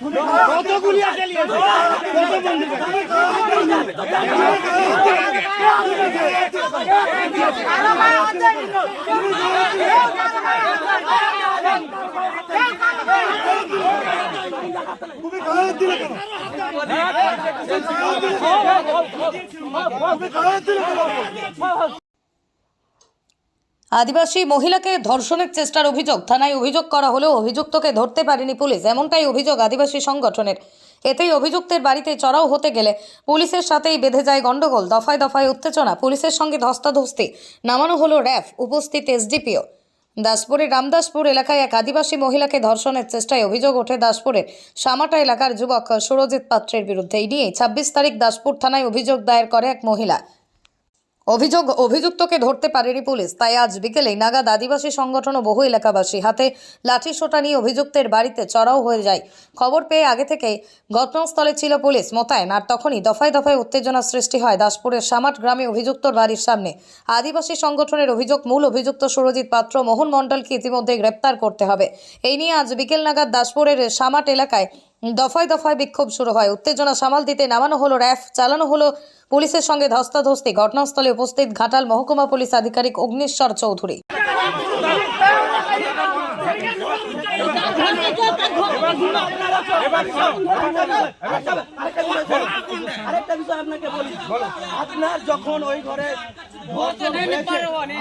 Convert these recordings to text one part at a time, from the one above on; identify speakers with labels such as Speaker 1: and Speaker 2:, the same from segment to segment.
Speaker 1: কত গুলি চালিয়েছে কত বন্ধু তুমি গায়ে দিলে কেন তুমি গায়ে দিলে কেন
Speaker 2: আদিবাসী মহিলাকে ধর্ষণের চেষ্টার অভিযোগ। থানায় অভিযোগ করা হলেও অভিযুক্তকে ধরতে পারেনি পুলিশ। এমনটাই অভিযোগ আদিবাসী সংগঠনের। এতেই অভিযুক্তের বাড়িতে চড়াও হতে গেলে পুলিশের সাথেই বেঁধে যায় গন্ডগোল দফায় দফায় উত্তেজনা। পুলিশের সঙ্গে ধস্তাধস্তি। নামানো হলো র্যাফ উপস্থিত এসডিপিও। দাসপুরের রামদাসপুর এলাকায় এক আদিবাসী মহিলাকে ধর্ষণের চেষ্টায় অভিযোগ ওঠে দাসপুরের সামাটা এলাকার যুবক সুরজিৎ পাত্রের বিরুদ্ধে। এই নিয়ে ছাব্বিশ তারিখ দাসপুর থানায় অভিযোগ দায়ের করে এক মহিলা। অভিযোগ, অভিযুক্তকে ধরতে পারেনি পুলিশ। তাই আজ বিকেলে নাগাদ আদিবাসী সংগঠন ও বহু এলাকাবাসী হাতে লাঠি সোটা নিয়ে অভিযুক্তের বাড়িতে চড়াও হয়ে যায়। খবর পেয়ে আগে থেকে ঘটনাস্থলে ছিল পুলিশ। মোতায়েন, আর তখনই দফায় দফায় উত্তেজনা সৃষ্টি হয় দাসপুরের সামাট গ্রামে অভিযুক্তর বাড়ির সামনে। আদিবাসী সংগঠনের অভিযোগ, মূল অভিযুক্ত সুরজিৎ পাত্র, মোহন মণ্ডলকে ইতিমধ্যে গ্রেপ্তার করতে হবে। এই নিয়ে আজ বিকেল নাগাদ দাসপুরের সামাট এলাকায় দফায় দফায় বিক্ষোভ শুরু হয়। উত্তেজনা সামাল দিতে নামানো হলো র্যাফ, চালানো হলো পুলিশের সঙ্গে ধস্তাধস্তি। ঘটনাস্থলে উপস্থিত ঘাটাল মহকুমা পুলিশ আধিকারিক অগ্নিশ্বর চৌধুরী।
Speaker 3: আরেকটা বিষয় আপনাকে বলি। আপনার যখন ওই ঘরে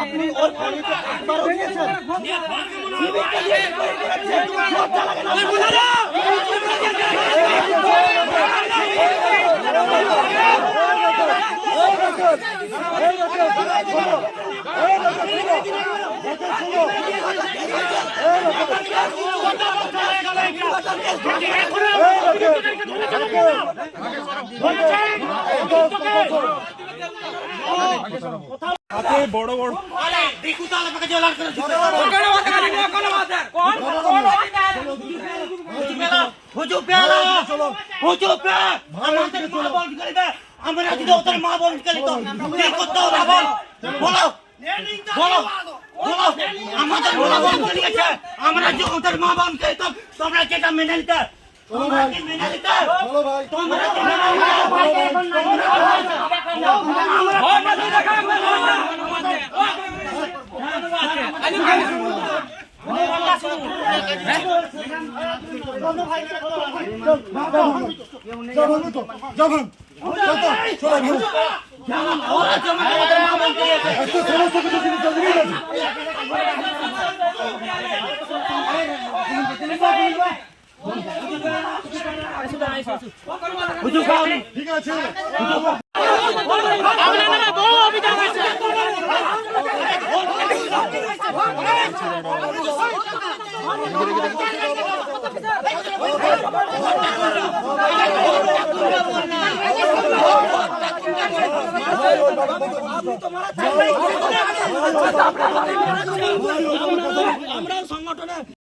Speaker 3: আপনি ওর ফ্যামিলিতে একবারও করেছেন। লজ্জা লাগে না
Speaker 1: বড় বড়
Speaker 3: আমরা যদি ওদের মা বন্ধ করে তো কি করতে হবে বল বলো বলো আমাদের মা করে আমরা যদি ওদের মা বন্ধ করে তো তোমরা যেটা মেনে নিতে
Speaker 1: একটা সমস্ত কিছু জিনিস ঠিক আছে
Speaker 3: আমরাও সংগঠনে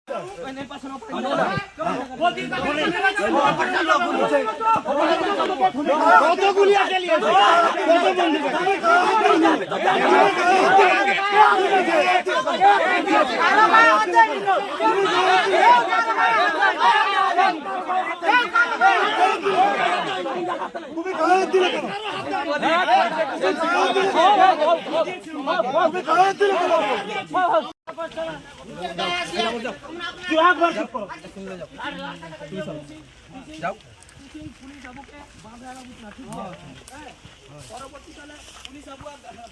Speaker 1: কত গুলি কত বন্ধু দিলে কেন তুমি গায়ে দিলে কেন
Speaker 3: পরবর্তীকালে পুলিশ আবু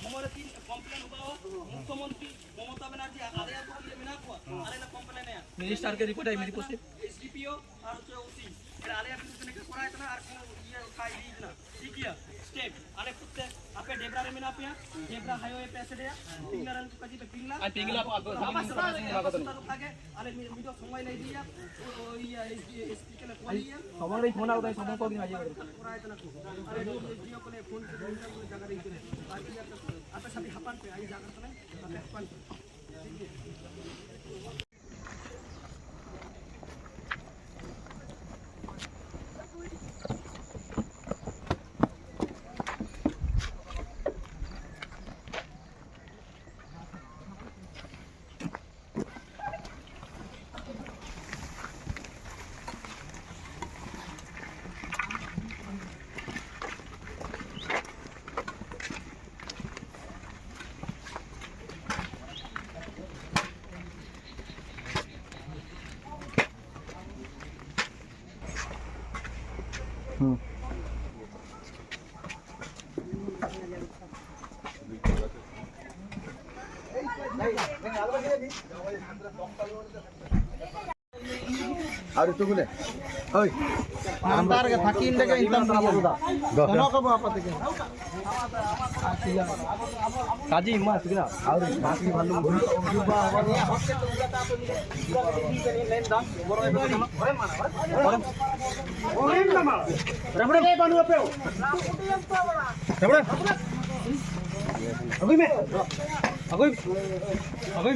Speaker 3: हमारे तीन कंप्लेन हुआ हो मुख्यमंत्री ममता बनर्जी आधे आपको ये बिना को अरे ना कंप्लेन है
Speaker 4: मिनिस्टर के रिपोर्ट आई मेरी पोस्ट
Speaker 3: एसडीपीओ और जो ओसी আলেয়া পিছনে কোরা এতনা আর কোন ইয়ে খাই দিজ না ঠিক ইয়া স্টেপ আলে কুত্তে আপে ডেবরা রে মিনা আপিয়া ডেবরা হাইও এ পেছে দেয়া তিনলা রান কাজি তো পিংলা
Speaker 4: আর পিংলা আপো
Speaker 3: সামা সামা আগে আলে মিডো সময় নাই দিয়া ও ইয়া স্পিকারে কোয়া ইয়া
Speaker 4: খবর এই ফোন আউদাই সময় কোদিন আজি
Speaker 3: কোরা এতনা কো আরে জিও কোলে ফোন করে জায়গা রে করে আর কি আপে সাথে হাপান পে আই জায়গা তো না আপে হাপান ঠিক ইয়া
Speaker 4: আর একটু খুলে ওই
Speaker 5: আমরা থাকি ইন্টাকে ইনকাম করব দাদা কব আপা থেকে
Speaker 6: কাজী ইম্মা আছে না
Speaker 4: আর বাকি ভালো বুবা আবার ওরেন না মা রেবড়ে বানু পেও রেবড়ে আগুই মে আগুই আগুই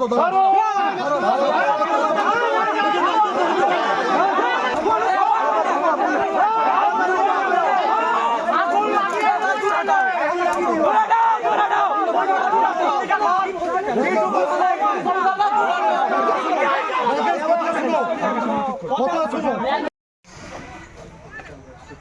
Speaker 4: তো, দাঁড়াবো। কথা আছে?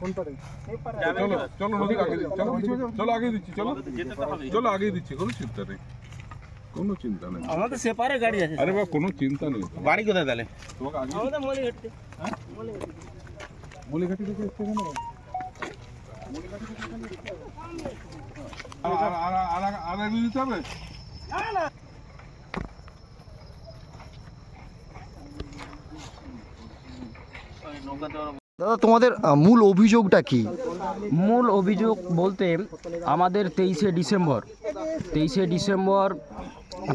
Speaker 7: চলো চলো নদী আগে চলো চলো আগে দিচ্ছি চলো চলো আগে দিচ্ছি কোনো চিন্তা নেই কোনো চিন্তা নেই
Speaker 5: আমাদের সেপারে গাড়ি আছে
Speaker 7: আরে বা কোনো চিন্তা নেই
Speaker 5: বাড়ি কোথায় তাহলে
Speaker 7: তোমাকে আগে
Speaker 5: আমাদের মলিঘাটতে
Speaker 7: মলিঘাটি থেকে এসছে কেন আর- আর- আর- আর- আর দিতে হবে
Speaker 8: দাদা তোমাদের মূল অভিযোগটা কি?
Speaker 3: মূল অভিযোগ বলতে আমাদের তেইশে ডিসেম্বর। তেইশে ডিসেম্বর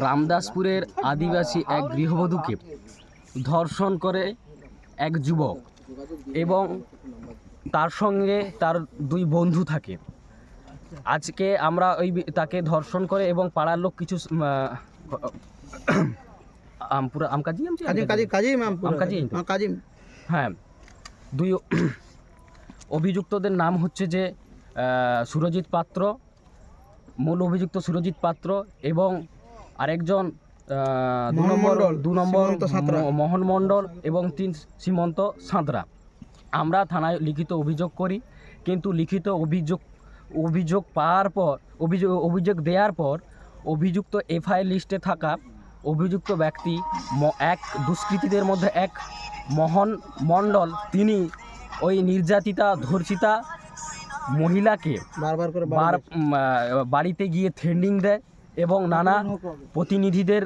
Speaker 3: রামদাসপুরের আদিবাসী এক গৃহবধূকে ধর্ষণ করে এক যুবক এবং তার সঙ্গে তার দুই বন্ধু থাকে। আজকে আমরা ওই তাকে ধর্ষণ করে এবং পাড়ার লোক কিছু আমপুরা আমকাজি
Speaker 5: হ্যাঁ
Speaker 3: দুই অভিযুক্তদের নাম হচ্ছে যে সুরজিৎ পাত্র মূল অভিযুক্ত সুরজিৎ পাত্র এবং আরেকজন দু নম্বর দু নম্বর মোহন মণ্ডল এবং তিন সীমন্ত সাঁতরা। আমরা থানায় লিখিত অভিযোগ করি কিন্তু লিখিত অভিযোগ অভিযোগ পাওয়ার পর অভিযোগ অভিযোগ দেওয়ার পর অভিযুক্ত এফআই লিস্টে থাকা অভিযুক্ত ব্যক্তি এক দুষ্কৃতীদের মধ্যে এক মোহন মণ্ডল তিনি ওই নির্যাতিতা ধর্ষিতা মহিলাকে
Speaker 5: বারবার করে
Speaker 3: বার বাড়িতে গিয়ে থ্রেন্ডিং দেয় এবং নানা প্রতিনিধিদের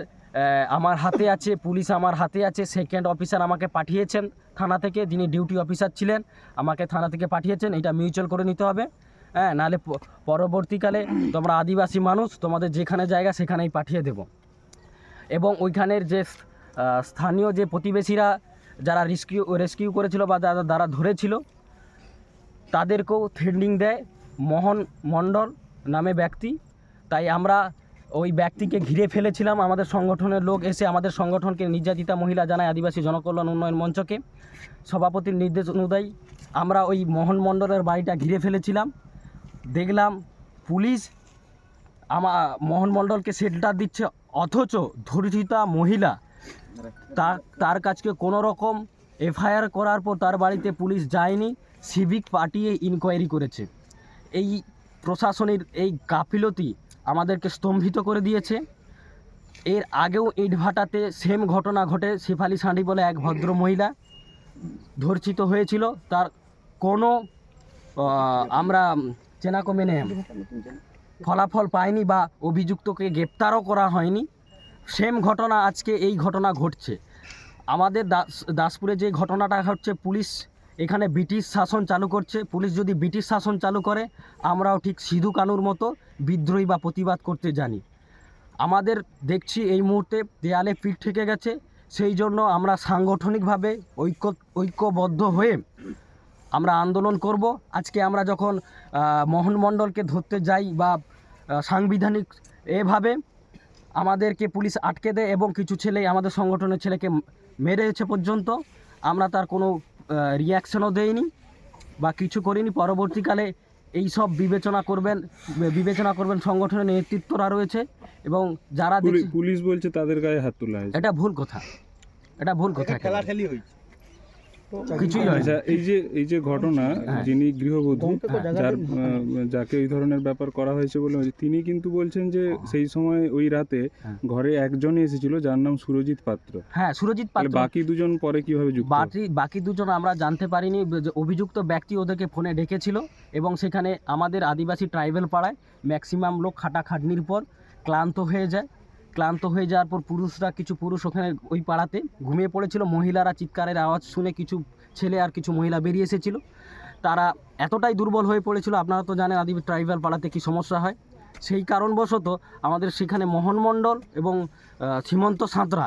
Speaker 3: আমার হাতে আছে পুলিশ আমার হাতে আছে সেকেন্ড অফিসার আমাকে পাঠিয়েছেন থানা থেকে যিনি ডিউটি অফিসার ছিলেন আমাকে থানা থেকে পাঠিয়েছেন এটা মিউচুয়াল করে নিতে হবে। হ্যাঁ নাহলে পরবর্তীকালে তোমরা আদিবাসী মানুষ তোমাদের যেখানে জায়গা সেখানেই পাঠিয়ে দেব। এবং ওইখানের যে স্থানীয় যে প্রতিবেশীরা যারা রেস্কিউ রেস্কিউ করেছিল বা যারা যারা ধরেছিল, তাদেরকেও থ্রেন্ডিং দেয় মোহন মণ্ডল নামে ব্যক্তি। তাই আমরা ওই ব্যক্তিকে ঘিরে ফেলেছিলাম। আমাদের সংগঠনের লোক এসে আমাদের সংগঠনকে নির্যাতিতা মহিলা জানায় আদিবাসী জনকল্যাণ উন্নয়ন মঞ্চকে। সভাপতির নির্দেশ অনুযায়ী আমরা ওই মোহন মণ্ডলের বাড়িটা ঘিরে ফেলেছিলাম। দেখলাম পুলিশ আমা, মোহন মণ্ডলকে শেল্টার দিচ্ছে। অথচ ধর্ষিতা মহিলা তার তার কাছকে কোনো রকম এফআইআর করার পর তার বাড়িতে পুলিশ যায়নি, সিভিক পাঠিয়ে ইনকোয়ারি করেছে। এই প্রশাসনের এই গাফিলতি আমাদেরকে স্তম্ভিত করে দিয়েছে। এর আগেও ইটভাটাতে সেম ঘটনা ঘটে, শেফালি সাঁড়ি বলে এক ভদ্র মহিলা ধর্ষিত হয়েছিল। তার কোনো আমরা চেনাকো মেনে ফলাফল পাইনি বা অভিযুক্তকে গ্রেপ্তারও করা হয়নি। সেম ঘটনা আজকে এই ঘটনা ঘটছে। আমাদের দাস দাসপুরে যে ঘটনাটা হচ্ছে পুলিশ এখানে ব্রিটিশ শাসন চালু করছে। পুলিশ যদি ব্রিটিশ শাসন চালু করে আমরাও ঠিক সিধু কানুর মতো বিদ্রোহী বা প্রতিবাদ করতে জানি। আমাদের দেখছি এই মুহূর্তে দেয়ালে পিঠ থেকে গেছে। সেই জন্য আমরা সাংগঠনিকভাবে ঐক্য ঐক্যবদ্ধ হয়ে আমরা আন্দোলন করব। আজকে আমরা যখন আহ, মোহন মণ্ডলকে ধরতে যাই বা সাংবিধানিক এভাবে আমাদেরকে পুলিশ আটকে দেয় এবং কিছু ছেলে আমাদের সংগঠনের ছেলেকে মেরেছে পর্যন্ত আমরা তার কোনো রিয়াকশনও দেইনি বা কিছু করিনি। পরবর্তীকালে এই সব বিবেচনা করবেন বিবেচনা করবেন সংগঠনের নেতৃত্বরা রয়েছে এবং যারা
Speaker 7: পুলি- পুলিশ বলছে তাদের গায়ে হাত তোলা
Speaker 3: এটা ভুল কথা। এটা ভুল কথা খেলা
Speaker 5: খেলি হয়েছে।
Speaker 3: কিছুই নয়।
Speaker 7: আচ্ছা এই যে এই যে ঘটনা
Speaker 3: হ্যাঁ।
Speaker 7: যিনি গৃহবধূ যার যাকে এই ধরনের ব্যাপার করা হয়েছে বলে তিনি কিন্তু বলছেন যে সেই সময় ওই রাতে
Speaker 3: হ্যাঁ।
Speaker 7: ঘরে একজনই এসেছিল যার নাম সুরজিৎ পাত্র।
Speaker 3: হ্যাঁ সুরজিৎ পাত্র।
Speaker 7: বাকি দুজন পরে কীভাবে যুক্ত?
Speaker 3: বাকি বাকি দুজন আমরা জানতে পারিনি যে অভিযুক্ত ব্যক্তি ওদেরকে ফোনে ডেকেছিল এবং সেখানে আমাদের আদিবাসী ট্রাইবেল পাড়ায় ম্যাক্সিমাম লোক খাটাখাটনির পর ক্লান্ত হয়ে যায়। ক্লান্ত হয়ে যাওয়ার পর পুরুষরা, কিছু পুরুষ ওখানে ওই পাড়াতে ঘুমিয়ে পড়েছিল। মহিলারা চিৎকারের আওয়াজ শুনে কিছু ছেলে আর কিছু মহিলা বেরিয়ে এসেছিল। তারা এতটাই দুর্বল হয়ে পড়েছিল, আপনারা তো জানেন আদিবাসী ট্রাইবাল পাড়াতে কী সমস্যা হয়। সেই কারণবশত আমাদের সেখানে মোহনমণ্ডল এবং সীমন্ত সাঁতরা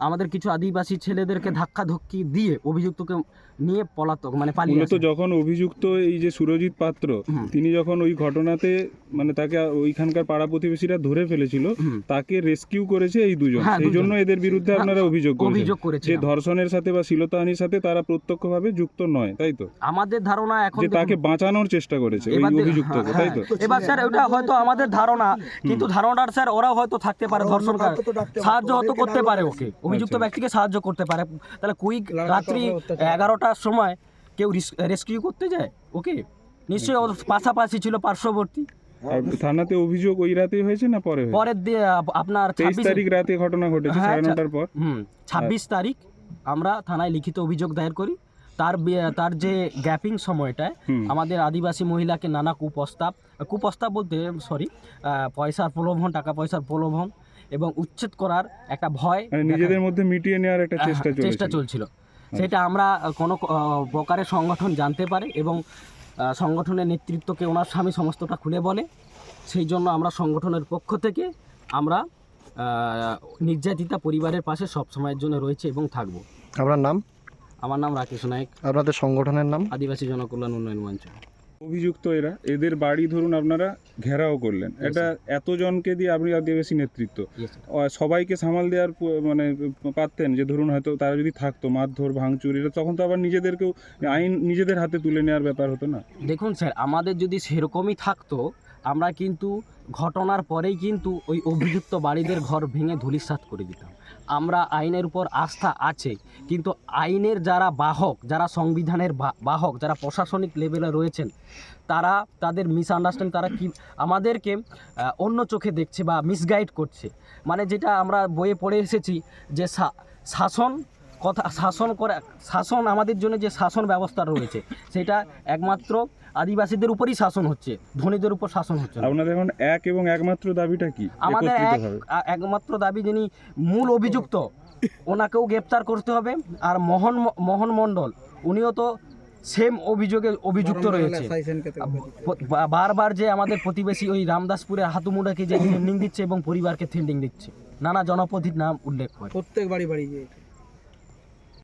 Speaker 3: আমাদের কিছু আদিবাসী ছেলেদেরকে ধাক্কা ধক্কি দিয়ে অভিযুক্তকে নিয়ে পলাতক মানে পালিয়ে আসে।
Speaker 7: যখন অভিযুক্ত এই যে সুরজিৎ পাত্র তিনি যখন ওই ঘটনাতে মানে তাকে ওইখানকার পাড়া প্রতিবেশীরা ধরে ফেলেছিল তাকে রেস্কিউ করেছে এই দুজন।
Speaker 3: হ্যাঁ,
Speaker 7: সেই জন্য এদের বিরুদ্ধে
Speaker 3: হ্যাঁ,
Speaker 7: আপনারা অভিযোগ
Speaker 3: অভিযোগ করেছে
Speaker 7: যে ধর্ষণের সাথে বা শিলতাহানির সাথে তারা প্রত্যক্ষভাবে যুক্ত নয় তাই তো?
Speaker 3: আমাদের ধারণা এখন
Speaker 7: যে তাকে বাঁচানোর চেষ্টা করেছে ওই অভিযুক্ত তাই তো?
Speaker 3: হ্যাঁ, এবার স্যার ওটা হয়তো আমাদের ধারণা কিন্তু ধারণার স্যার ওরাও হয়তো থাকতে পারে ধর্ষণ সাহায্য হয়তো করতে পারে ওকে। অভিযুক্ত। ব্যক্তিকে সাহায্য করতে পারে। তাহলে কুইক রাত্রি এগারোটার সময় কেউ রেস্কিউ করতে যায়? ওকে? নিশ্চয়ই ওর পাশাপাশি ছিল পার্শ্ববর্তী।
Speaker 7: থানাতে অভিযোগ ওই রাতেই হয়েছে না পরে
Speaker 3: পরের আপনার
Speaker 7: তেইশ
Speaker 3: ছাব্বিশ
Speaker 7: তারিখ রাতে ঘটনা ঘটেছে
Speaker 3: হ্যাঁ,
Speaker 7: সাড়ে। নটার পর।
Speaker 3: হুম ছাব্বিশ তারিখ আমরা থানায় লিখিত অভিযোগ দায়ের করি। তার তার যে গ্যাপিং সময়টায়। আমাদের আদিবাসী মহিলাকে নানা কুপ্রস্তাব কুপ্রস্তাব বলতে সরি পয়সার প্রলোভন টাকা পয়সার প্রলোভন এবং উচ্ছেদ করার একটা ভয়
Speaker 7: মানে নিজেদের মধ্যে মিটিয়ে নেওয়ার একটা চেষ্টা
Speaker 3: চেষ্টা
Speaker 7: চলছিল।
Speaker 3: চলছিল। সেটা আমরা কোনো প্রকারের সংগঠন জানতে পারে এবং সংগঠনের নেতৃত্বকে ওনার স্বামী সমস্তটা খুলে বলে। সেই জন্য আমরা সংগঠনের পক্ষ থেকে আমরা নির্যাতিতা পরিবারের পাশে সব সময়ের জন্য রয়েছে এবং থাকব।
Speaker 8: আপনার নাম?
Speaker 3: আমার নাম রাকেশ নায়ক।
Speaker 8: আপনাদের সংগঠনের নাম?
Speaker 3: আদিবাসী জনকল্যাণ উন্নয়ন মঞ্চ।
Speaker 7: অভিযুক্ত এরা। এদের বাড়ি ধরুন আপনারা ঘেরাও করলেন। এটা এতজনকে দিয়ে আপনি আদিবাসী নেতৃত্ব। সবাইকে সামাল দেওয়ার মানে পারতেন যে ধরুন হয়তো তারা যদি থাকতো মারধর ভাঙচুর এটা তখন তো আবার নিজেদেরকেও আইন নিজেদের হাতে তুলে নেওয়ার ব্যাপার হতো না।
Speaker 3: দেখুন স্যার আমাদের যদি সেরকমই থাকতো আমরা কিন্তু ঘটনার পরেই কিন্তু ওই অভিযুক্ত বাড়িদের ঘর ভেঙে ধূলিসাৎ করে দিতাম। আমরা আইনের উপর আস্থা আছে, কিন্তু আইনের যারা বাহক, যারা সংবিধানের বাহক, যারা প্রশাসনিক লেভেলে রয়েছেন, তারা তাদের মিসআন্ডারস্ট্যান্ড তারা কি আমাদেরকে অন্য চোখে দেখছে বা মিসগাইড করছে। মানে যেটা আমরা বইয়ে পড়ে এসেছি যে শাসন কথা শাসন করে শাসন আমাদের জন্য যে শাসন ব্যবস্থা রয়েছে সেটা একমাত্র আদিবাসীদের উপরই শাসন হচ্ছে ধনীদের উপর শাসন হচ্ছে না।
Speaker 7: আপনাদের এখন এক এবং একমাত্র দাবিটা কি?
Speaker 3: আমাদের এক একমাত্র দাবি যিনি মূল অভিযুক্ত ওনাকেও গ্রেপ্তার করতে হবে আর মোহন মোহন মণ্ডল উনিও তো সেম অভিযোগে অভিযুক্ত রয়েছে। বারবার যে আমাদের প্রতিবেশী ওই রামদাসপুরের হাতুমুড়াকে যে থ্রেন্ডিং দিচ্ছে এবং পরিবারকে থ্রেন্ডিং দিচ্ছে নানা জনপতির নাম উল্লেখ করে।
Speaker 5: প্রত্যেক বাড়ি বাড়ি যে